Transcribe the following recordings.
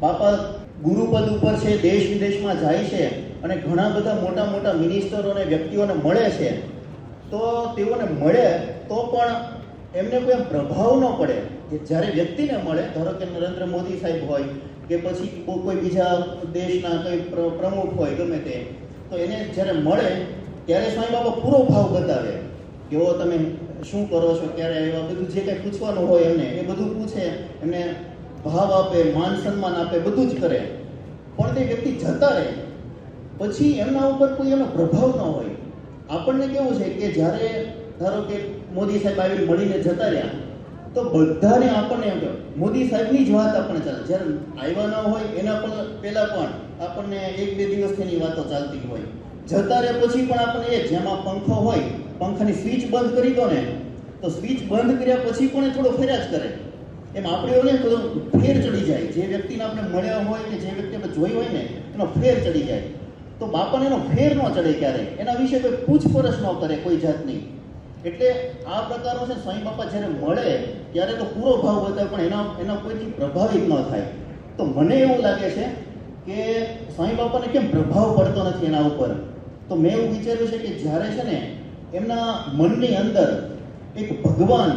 બાપા ગુરુપદ ઉપર છે, દેશ વિદેશમાં જાય છે અને ઘણા બધા મોટા મોટા મિનિસ્ટરો અને વ્યક્તિઓને મળે છે, તો તેઓને મળે તો પણ એમને કોઈ પ્રભાવ ન પડે કે જ્યારે વ્યક્તિને મળે, ધારો કે નરેન્દ્ર મોદી સાહેબ હોય કે પછી કોઈ બીજા દેશના કોઈ પ્ર- પ્રમુખ હોય ગમે તે, તો એને જ્યારે મળે ત્યારે સ્વામી બાબા પૂરો ભાવ બતાવે કે ઓ તમે શું કરો છો, ક્યારે એવા બધું જે કંઈ પૂછવાનું હોય એમને, એ બધું પૂછે, એમને ભાવ આપે, માન સન્માન આપે, બધું જ કરે. પણ તે વ્યક્તિ જતા રહે. પછી એમના ઉપર કોઈ એનો પ્રભાવ ન હોય. આપણને કેવું છે કે જ્યારે ધારો કે મોદી સાહેબ આવી મળીને જતા રહ્યા, તો બધાને આપણને એમ મોદી સાહેબની જ વાત આપણને ચાલે. જ્યારે આવ્યા ન હોય, એના પણ પહેલાં પણ આપણને એક બે દિવસની વાતો ચાલતી હોય. જતા રહે પછી પણ આપણને એ, જેમાં પંખો હોય, પંખાની સ્વિચ બંધ કરી દો ને, તો સ્વિચ બંધ કર્યા પછી પણ એ થોડો ફેર્યા જ કરે. એમ આપણે એવું ને થોડો ફેર ચડી જાય. જે વ્યક્તિને આપણે મળ્યા હોય કે જે વ્યક્તિ આપણે જોઈ હોય ને, એનો ફેર ચડી જાય. તો બાપાને એનો ફેર ન ચડે ક્યારેય એના વિશે કોઈ પૂછપરછ ન કરે કોઈ જાતની. એટલે આ પ્રકારનો છે સ્વામી બાપા જ્યારે મળે, ત્યારે તો પૂરો ભાવ બતાવે, પણ એના એના કોઈથી પ્રભાવિત ન થાય. તો મને એવું લાગે છે કે સ્વામી બાપાને કેમ પ્રભાવ પડતો નથી એના ઉપર? તો મેં એવું વિચાર્યું છે કે જ્યારે છે ને એમના મનની અંદર એક ભગવાન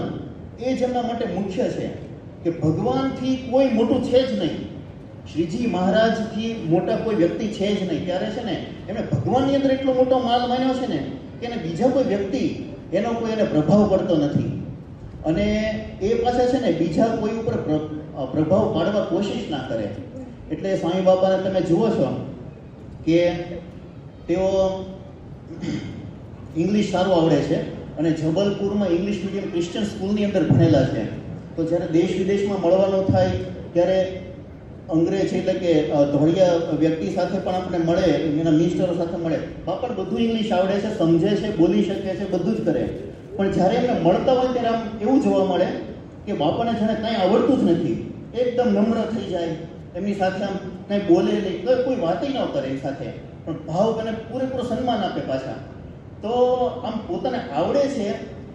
એ જ એમના માટે મુખ્ય છે. કે ભગવાનથી કોઈ મોટું છે જ નહીં. શ્રીજી મહારાજથી મોટા કોઈ વ્યક્તિ છે જ નહીં. ત્યારે છે ને, એમણે ભગવાનની અંદર એટલો મોટો માલ માન્યો છે ને, કે એને બીજા કોઈ વ્યક્તિ એનો કોઈ એને પ્રભાવ પડતો નથી. અને એ પાછા છે ને, બીજા કોઈ ઉપર પ્રભાવ પાડવા કોશિશ ના કરે. એટલે સ્વામી બાપાને તમે જુઓ છો કે તેઓ ઇંગ્લિશ સારું આવડે છે અને જબલપુરમાં ઇંગ્લિશ મીડિયમ ક્રિશ્ચિયન સ્કૂલની અંદર ભણેલા છે. તો જ્યારે દેશ વિદેશમાં મળવાનો થાય, ત્યારે અંગ્રેજ એટલે કે ધોળિયા વ્યક્તિ સાથે પણ આપણે મળે, એના મિનિસ્ટરો સાથે મળે. બાપણ બધું ઇંગ્લિશ આવડે છે, સમજે છે, બોલી શકે છે, બધું જ કરે. પણ જ્યારે એમને મળતા હોય ત્યારે આમ એવું જોવા મળે કે બાપાને જાણે કાંઈ આવડતું જ નથી. એકદમ નમ્ર થઈ જાય. એમની સાથે આમ કાંઈ બોલે નહીં, કોઈ વાત ન કરે એની સાથે. પણ ભાવ અને પૂરેપૂરો સન્માન આપે પાછા. તો આમ પોતાને આવડે છે,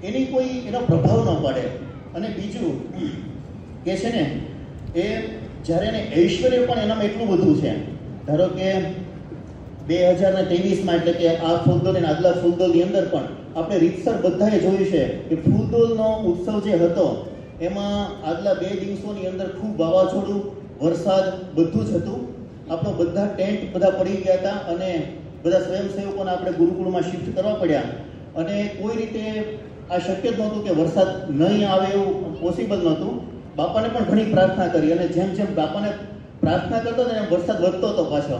એની કોઈ એનો પ્રભાવ ન પડે. અને બીજું કે છે ને, એ જ્યારે એને ઐશ્વર્ય પણ એનામાં એટલું બધું છે. ધારો કે બે હજાર ને ત્રેવીસમાં એટલે કે આ ફૂલદોલ અને આગલા ફૂલદોલની અંદર પણ આપણે રીતસર બધાએ જોયું છે કે ફૂલદોલનો ઉત્સવ જે હતો, એમાં આગલા બે દિવસોની અંદર ખૂબ વાવાઝોડું, વરસાદ બધું જ હતું. આપણો બધા ટેન્ટ બધા પડી ગયા હતા અને બધા સ્વયંસેવકોને આપણે ગુરુકુળમાં શિફ્ટ કરવા પડ્યા. અને કોઈ રીતે આ શક્ય જ નહોતું કે વરસાદ નહીં આવે એવું પોસિબલ નહોતું. બાપાને પણ ઘણી પ્રાર્થના કરી અને જેમ જેમ બાપાને પ્રાર્થના કરતો હતો એમ વરસાદ વધતો હતો પાછો.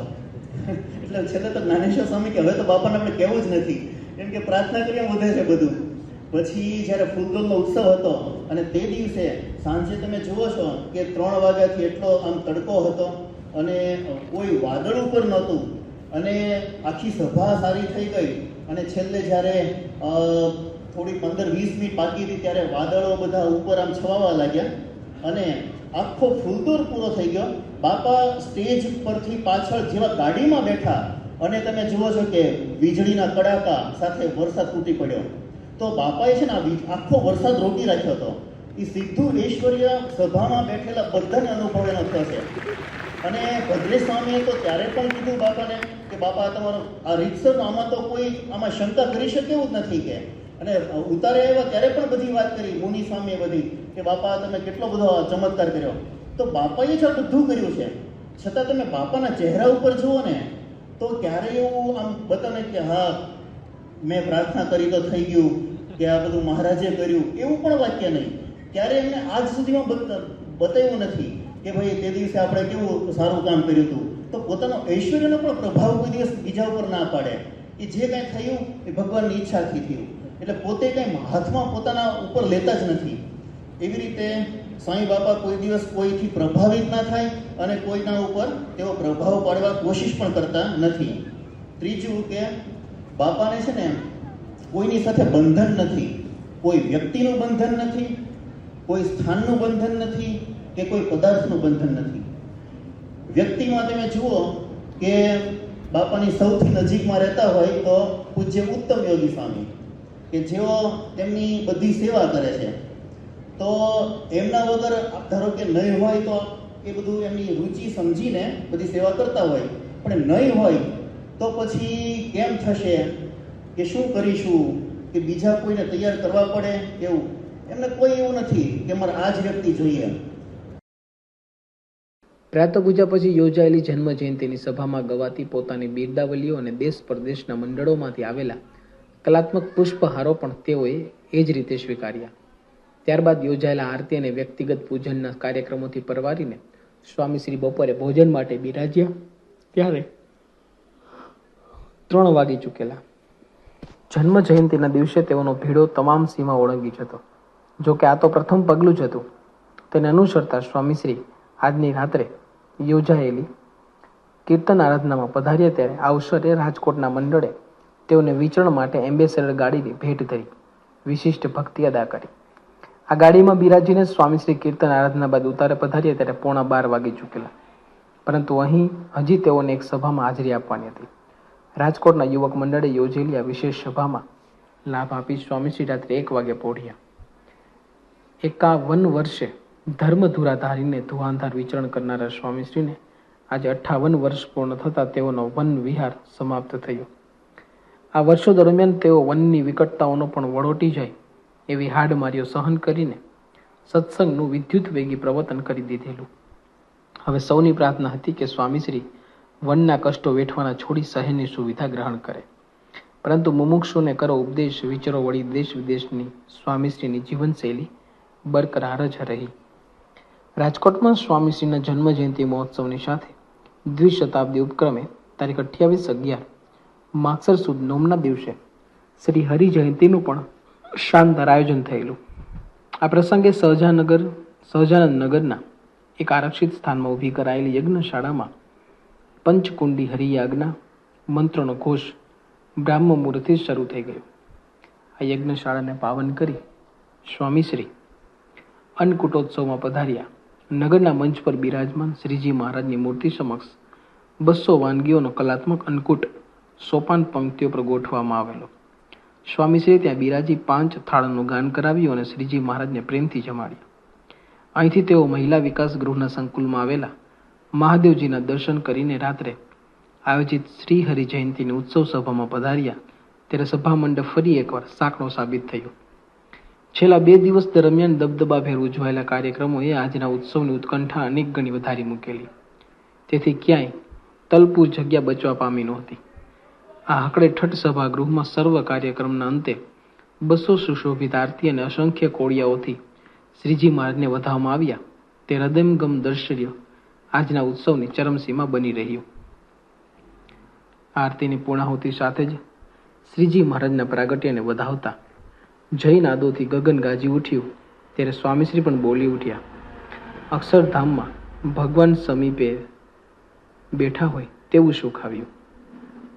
એટલે છેલ્લે તો જ્ઞાનેશ્વર સ્વામી કે હવે તો બાપાને આપણે કહેવું જ નથી. કેમ કે પ્રાર્થના કર્યા વધે છે બધું. પછી જ્યારે ફૂલદોલનો ઉત્સવ હતો અને તે દિવસે સાંજે તમે જુઓ છો કે ત્રણ વાગ્યાથી એટલો આમ તડકો હતો અને કોઈ વાદળ ઉપર નહોતું. અને આખી સભા સારી થઈ ગઈ. અને છેલ્લે જ્યારે થોડી પંદર વીસ મિનિટ બાકી હતી ત્યારે વાદળો બધા ઉપર આમ છવાવા લાગ્યા અને આખો ફૂલદોર પૂરો થઈ ગયો. બાપા સ્ટેજ પરથી પાછળ જેવા ગાડીમાં બેઠા અને તમે જુઓ છો કે વીજળીના કડાકા સાથે વરસાદ તૂટી પડ્યો. તો બાપાએ છે ને આખો વરસાદ રોકી રાખ્યો હતો. એ સીધું ઐશ્વર્ય સભામાં બેઠેલા બધાને અનુભવ એનો છે. અને ભદ્રેશ સ્વામીએ તો ત્યારે પણ કીધું બાપાને કે, બાપા તમારો, આ રીતસર આમાં તો કોઈ આમાં શંકા કરી શકે એવું જ નથી કે અને ઉતારે આવ્યા ત્યારે પણ બધી વાત કરી, મુનિ સ્વામીએ બધી, કે બાપા, તમે કેટલો બધો ચમત્કાર કર્યો. તો બાપાએ જ આ બધું કર્યું છે. છતાં તમે બાપાના ચહેરા ઉપર જુઓ ને, તો ક્યારેય એવું આમ બતાવે કે, હા, મેં પ્રાર્થના કરી તો થઈ ગયું, કે આ બધું મહારાજે કર્યું. એવું પણ વાક્ય નહીં. ક્યારે એમને આજ સુધીમાં બત- બતાવ્યું નથી કે ભાઈ, તે દિવસે આપણે કેવું સારું કામ કર્યું હતું. તો પોતાનો ઐશ્વર્યનો પણ પ્રભાવ કોઈ દિવસ બીજા ઉપર ના પાડે. એ જે કાંઈ થયું, એ ભગવાનની ઈચ્છાથી થયું. એટલે પોતે કંઈ હાથમાં પોતાના ઉપર લેતા જ નથી. એવી રીતે સ્વામી બાપા કોઈ દિવસ કોઈથી પ્રભાવિત ના થાય અને કોઈના ઉપર તેઓ પ્રભાવ પાડવા કોશિશ પણ કરતા નથી. ત્રીજું કે બાપાને છે ને કોઈની સાથે બંધન નથી. કોઈ વ્યક્તિનું બંધન નથી, કોઈ સ્થાનનું બંધન નથી કે કોઈ પદાર્થનું બંધન નથી. વ્યક્તિમાં તમે જુઓ કે બાપાની સૌથી નજીકમાં રહેતા હોય તો પૂજ્ય ઉત્તમ યોગી સ્વામી. કે જેઓ તેમની બધી સેવા કરે છે. તો એમના વગર ધારો કે નહીં હોય તો એ બધું એમની રુચિ સમજીને બધી સેવા કરતા હોય. પણ નહીં હોય તો પછી કેમ થશે? કે શું કરીશું? કે બીજા કોઈને તૈયાર કરવા પડે એવું? એમને કોઈ એવું નથી કે મારે આ જ વ્યક્તિ જોઈએ. પ્રાતઃ પૂજા પછી યોજાયેલી જન્મ જયંતિની સભામાં ગવાતી પોતાની બિરદાવલીઓ અને દેશ પરદેશના મંડળોમાંથી આવેલા કલાત્મક પુષ્પહારો પણ તેઓએ એ જ રીતે સ્વીકાર્યા. ત્યારબાદ યોજાયેલા આરતી અને વ્યક્તિગત પૂજનના કાર્યક્રમોથી પરવારીને સ્વામી શ્રી બપોરે ભોજન માટે બિરાજ્યા. ત્યારે ત્રણ વાગી ચૂકેલા. જન્મ જયંતિના દિવસે તેઓનો ભીડો તમામ સીમા ઓળંગી જતો. જો કે આ તો પ્રથમ પગલું જ હતું. તેને અનુસરતા સ્વામીશ્રી આજની રાત્રે યોજાયેલી કીર્તન આરાધનામાં પધાર્યા ત્યારે આ અવસરે રાજકોટના મંડળે તેઓને વિચરણ માટે એમ્બેસેડર ગાડીની ભેટ ધરી, વિશિષ્ટ ભક્તિ અદા કરી. આ ગાડીમાં બિરાજીને સ્વામીશ્રી કીર્તન આરાધના બાદ ઉતારે પધાર્યા ત્યારે પોણા બાર વાગી ચૂકેલા. પરંતુ અહીં હજી તેઓને એક સભામાં હાજરી આપવાની હતી. રાજકોટના યુવક મંડળે યોજેલી આ વિશેષ સભામાં લાભ આપી સ્વામીશ્રી રાત્રે એક વાગે પહોંચ્યા એકાવન વર્ષે ધર્મધુરા ધારીને ધુઆંધાર વિચરણ કરનારા સ્વામીશ્રીને આજે અઠ્ઠાવન વર્ષ પૂર્ણ થતાં તેઓનો વન વિહાર સમાપ્ત થયો. આ વર્ષો દરમિયાન તેઓ વનની વિકટતાઓનો પણ વળોટી જાય એવી હાડમારીઓ સહન કરીને સત્સંગનું વિદ્યુત વેગી પ્રવર્તન કરી દીધેલું. હવે સૌની પ્રાર્થના હતી કે સ્વામીશ્રી વનના કષ્ટો વેઠવાના છોડી શહેરની સુવિધા ગ્રહણ કરે. પરંતુ મુમુક્ષુને કરો ઉપદેશ, વિચરો વળી દેશ વિદેશની સ્વામીશ્રીની જીવનશૈલી બરકરાર જ રહી. રાજકોટમાં સ્વામીશ્રીના જન્મજયંતિ મહોત્સવની સાથે દ્વિશતાબ્દી ઉપક્રમે તારીખ અઠ્યાવીસ અગિયાર માગસર સુદ નોમના દિવસે શ્રી હરિ જયંતિનું પણ શાનદાર આયોજન થયેલું. આ પ્રસંગે સહજાનગર સહજાનંદ નગરના એક આરક્ષિત સ્થાનમાં ઊભી કરાયેલી યજ્ઞશાળામાં પંચકુંડી હરિયાજ્ઞા મંત્રનો ઘોષ બ્રાહ્મ મુહૂર્તથી શરૂ થઈ ગયો. આ યજ્ઞશાળાને પાવન કરી સ્વામીશ્રી અન્નકૂટોત્સવમાં પધાર્યા. નગરના મંચ પર બિરાજમાન શ્રીજી મહારાજની મૂર્તિ સમક્ષ બસો વાનગીઓનો કલાત્મક અન્નકૂટ સોપાન પંક્તિઓ પર ગોઠવવામાં આવેલો. સ્વામીશ્રીએ ત્યાં બિરાજી પાંચ થાળનું ગાન કરાવ્યું અને શ્રીજી મહારાજને પ્રેમથી જમાડ્યા. અહીંથી તેઓ મહિલા વિકાસ ગૃહના સંકુલમાં આવેલા. મહાદેવજીના દર્શન કરીને રાત્રે આયોજિત શ્રી હરિ જયંતિની ઉત્સવ સભામાં પધાર્યા. ત્યારે સભા મંડપ ફરી એકવાર સાંકડો સાબિત થયો. છેલ્લા બે દિવસ દરમિયાન દબદબાભેર ઉજવાયેલા કાર્યક્રમોએ આજના ઉત્સવની ઉત્કંઠા અનેક ગણી વધારી મૂકેલી. તેથી ક્યાંય તલપુર જગ્યા બચવા પામી નહોતી. આ હકડે ઠઠ સભાગૃહમાં સર્વ કાર્યક્રમના અંતે બસો સુશોભિત આરતી અને અસંખ્ય કોળિયાઓથી શ્રીજી મહારાજને વધાવવામાં આવ્યા. તે હૃદયંગમ દર્શય આજના ઉત્સવની ચરમસીમા બની રહ્યું. આરતીની પૂર્ણાહુતિ સાથે જ શ્રીજી મહારાજના પ્રાગટ્યને વધાવતા જયનાદોથી ગગન ગાજી ઉઠ્યું. ત્યારે સ્વામીશ્રી પણ બોલી ઉઠ્યા. અક્ષરધામમાં ભગવાન સમીપે બેઠા હોય તેવું સુખ આવ્યું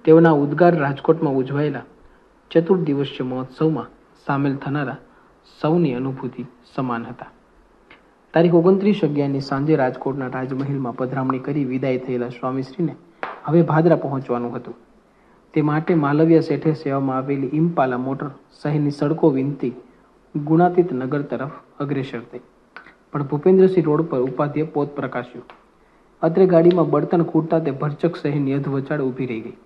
તેઓના ઉદ્ગાર રાજકોટમાં ઉજવાયેલા ચતુર્દિવસીય મહોત્સવમાં સામેલ થનારા સૌની અનુભૂતિ સમાન હતા. તારીખ ઓગણત્રીસ અગિયારની સાંજે રાજકોટના રાજમહેલમાં પધરામણી કરી વિદાય થયેલા સ્વામીશ્રીને હવે ભાદરા પહોંચવાનું હતું. તે માટે માલવ્ય શેઠે સેવામાં આવેલી ઇમ્પાલા મોટર શહેરની સડકો વિનતી ગુણાતીત નગર તરફ અગ્રેસર થઈ. પણ ભૂપેન્દ્રસિંહ રોડ પર ઉપાધ્યે પોત પ્રકાશ્યું. અત્રે ગાડીમાં બળતણ ખૂટતા તે ભરચક શહેરની અધવચાળ ઊભી રહી ગઈ.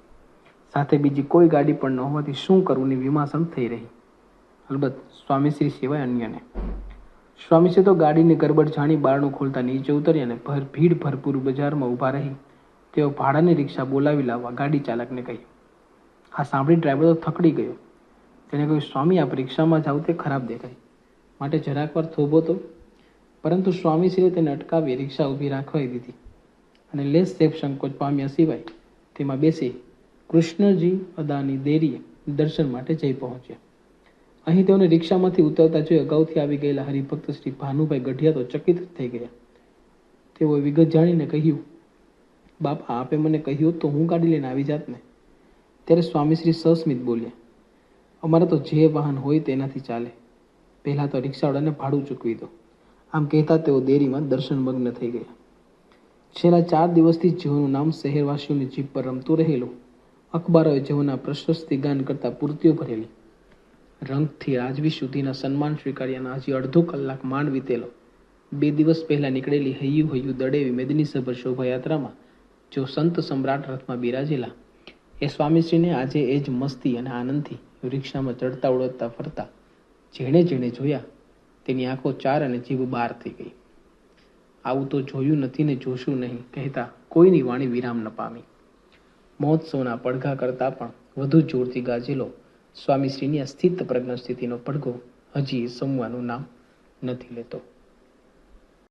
સાથે બીજી કોઈ ગાડી પણ ન હોવાથી શું કરવુંની વિમાસણ થઈ રહી. અલબત્ત સ્વામીશ્રી સિવાય અન્યને. સ્વામીશ્રી તો ગાડીની ગરબડ જાણી બારણું ખોલતા નીચે ઉતરી અને ભર ભીડ ભરપૂર બજારમાં ઊભા રહી. તેઓ ભાડાની રિક્ષા બોલાવી લાવવા ગાડી ચાલકને કહ્યું આ સાંભળી ડ્રાઈવર તો થકડી ગયો. તેણે કહ્યું, સ્વામી, આપ રિક્ષામાં જાવ તે ખરાબ દેખાય. માટે જરાક વાર થોભો તો. પરંતુ સ્વામીશ્રીએ તેને અટકાવી રિક્ષા ઊભી રાખવાઈ દીધી. અને લેસ સેફ સંકોચ પામ્યા સિવાય તેમાં બેસી કૃષ્ણજી અદાની દેરીએ દર્શન માટે જઈ પહોંચ્યા. અહીં તેઓને રિક્ષામાંથી ઉતરતા જોઈ અગાઉથી આવી ગયેલા હરિભક્ત શ્રી ભાનુભાઈ ગઢિયા તો ચકિત થઈ ગયા. તેઓએ વિગત જાણીને કહ્યું, બાપા આપે મને કહ્યું તો હું ગાડી લઈને આવી જાત ને. ત્યારે સ્વામીશ્રી સસ્મિત બોલ્યા, અમારે તો જે વાહન હોય તેનાથી ચાલે. પહેલાં તો રિક્ષાવાળાને ભાડું ચૂકવી દો. આમ કહેતા તેઓ દેરીમાં દર્શનમગ્ન થઈ ગયા. છેલ્લા ચાર દિવસથી જેઓનું નામ શહેરવાસીઓની જીભ પર રમતું રહેલું. અખબારોએ જેઓના પ્રશસ્તિ ગાન કરતા પૂર્તિઓ ભરેલી. રંગથી રાજવી સુધીના સન્માન સ્વીકાર્યાના હજી અડધો કલાક માંડ વીતેલો. બે દિવસ પહેલા નીકળેલી હૈયું હૈયું દડેવી મેદની સભર શોભાયાત્રામાં જો સંત સમ્રાટ રથમાં બિરાજેલા, એ સ્વામીશ્રીને આજે એ જ મસ્તી અને આનંદથી રિક્ષામાં ચડતા ઉડતા ફરતા જેણે જેણે જોયા, તેની આંખો ચાર અને જીભ બહાર થઈ ગઈ. આવું તો જોયું નથી ને જોશું નહીં કહેતા કોઈની વાણી વિરામ ન પામી. મહોત્સવના પડઘા કરતાં પણ વધુ જોરથી ગાજેલો સ્વામીશ્રીની અસ્થિત પ્રજ્ઞ સ્થિતિનો પડઘો હજી સમવાનું નામ નથી લેતો.